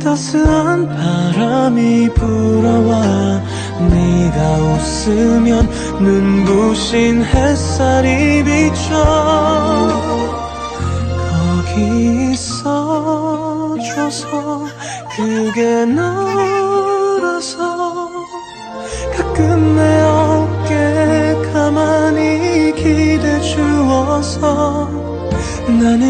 따스한 바람이 불어와 네가 웃으면 눈부신 햇살이 비쳐 거기 있어줘서 그게 너라서 가끔 내 어깨 가만히 기대 주어서 나는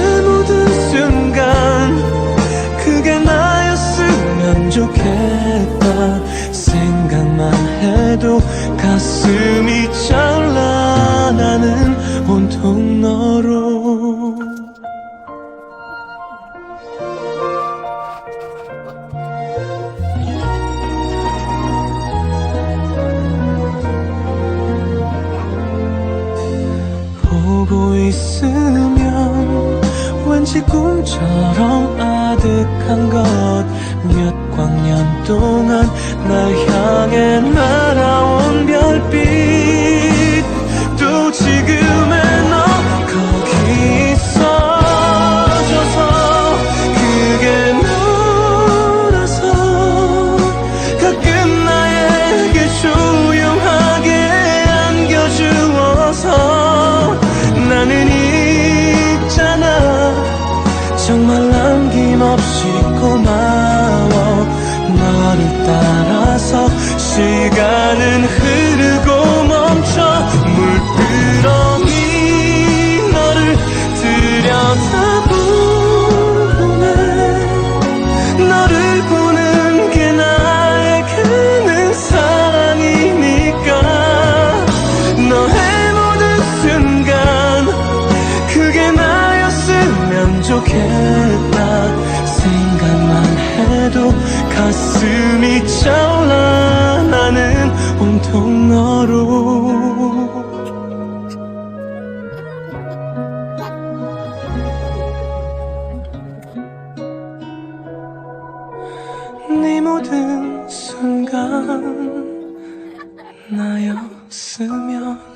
가슴이 나는 온통 너로. 보고 있으면 왠지 꿈처럼 아득한 것. 몇 광년 동안 날 향해 정말 남김없이 고마워. 너를 따라서 시간은 흐르고 멈춰 물끄러미 너를 들여다보네. 너를 보는 게 나에게는 사랑이니까. 너의 모든 순간 그게 나였으면 좋겠다 생각만 해도 가슴이 차올라 나는 온통 너로. 네 모든 순간 나였으면.